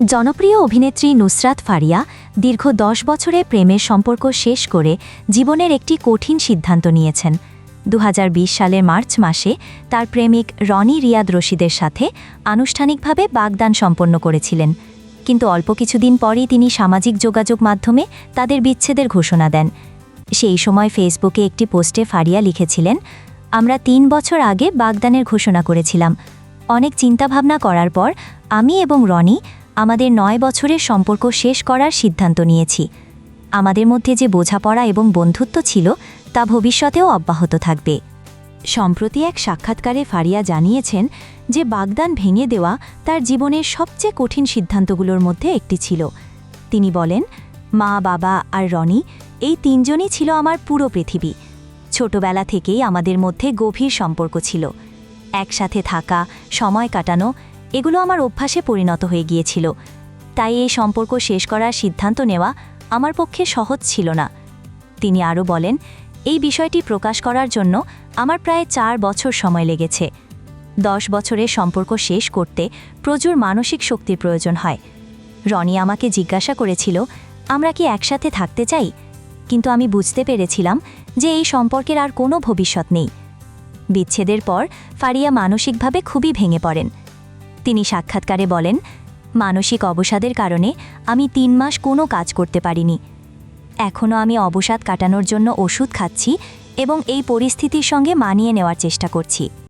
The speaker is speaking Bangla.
জনপ্রিয় অভিনেত্রী নুসরাত ফারিয়া দীর্ঘ দশ বছরে প্রেমের সম্পর্ক শেষ করে জীবনের একটি কঠিন সিদ্ধান্ত নিয়েছেন। দু হাজার বিশ সালের মার্চ মাসে তার প্রেমিক রনি রিয়াদ রশিদের সাথে আনুষ্ঠানিকভাবে বাগদান সম্পন্ন করেছিলেন। কিন্তু অল্প কিছুদিন পরেই তিনি সামাজিক যোগাযোগ মাধ্যমে তাদের বিচ্ছেদের ঘোষণা দেন। সেই সময় ফেসবুকে একটি পোস্টে ফারিয়া লিখেছিলেন, আমরা তিন বছর আগে বাগদানের ঘোষণা করেছিলাম। অনেক চিন্তাভাবনা করার পর আমি এবং রনি আমাদের নয় বছরের সম্পর্ক শেষ করার সিদ্ধান্ত নিয়েছি। আমাদের মধ্যে যে বোঝাপড়া এবং বন্ধুত্ব ছিল, তা ভবিষ্যতেও অব্যাহত থাকবে। সম্প্রতি এক সাক্ষাৎকারে ফারিয়া জানিয়েছেন যে বাগদান ভেঙে দেওয়া তার জীবনের সবচেয়ে কঠিন সিদ্ধান্তগুলোর মধ্যে একটি ছিল। তিনি বলেন, মা, বাবা আর রনি, এই তিনজনই ছিল আমার পুরো পৃথিবী। ছোটবেলা থেকেই আমাদের মধ্যে গভীর সম্পর্ক ছিল। একসাথে থাকা, সময় কাটানো এগুলো আমার অভ্যাসে পরিণত হয়ে গিয়েছিল। তাই এই সম্পর্ক শেষ করার সিদ্ধান্ত নেওয়া আমার পক্ষে সহজ ছিল না। তিনি আরও বলেন, এই বিষয়টি প্রকাশ করার জন্য আমার প্রায় চার বছর সময় লেগেছে। দশ বছরের সম্পর্ক শেষ করতে প্রচুর মানসিক শক্তির প্রয়োজন হয়। রনি আমাকে জিজ্ঞাসা করেছিল, আমরা কি একসাথে থাকতে চাই? কিন্তু আমি বুঝতে পেরেছিলাম যে এই সম্পর্কের আর কোনো ভবিষ্যৎ নেই। বিচ্ছেদের পর ফারিয়া মানসিকভাবে খুবই ভেঙে পড়েন। তিনি সাক্ষাৎকারে বলেন, মানসিক অবসাদের কারণে আমি তিন মাস কোনো কাজ করতে পারিনি। এখনও আমি অবসাদ কাটানোর জন্য ওষুধ খাচ্ছি এবং এই পরিস্থিতির সঙ্গে মানিয়ে নেওয়ার চেষ্টা করছি।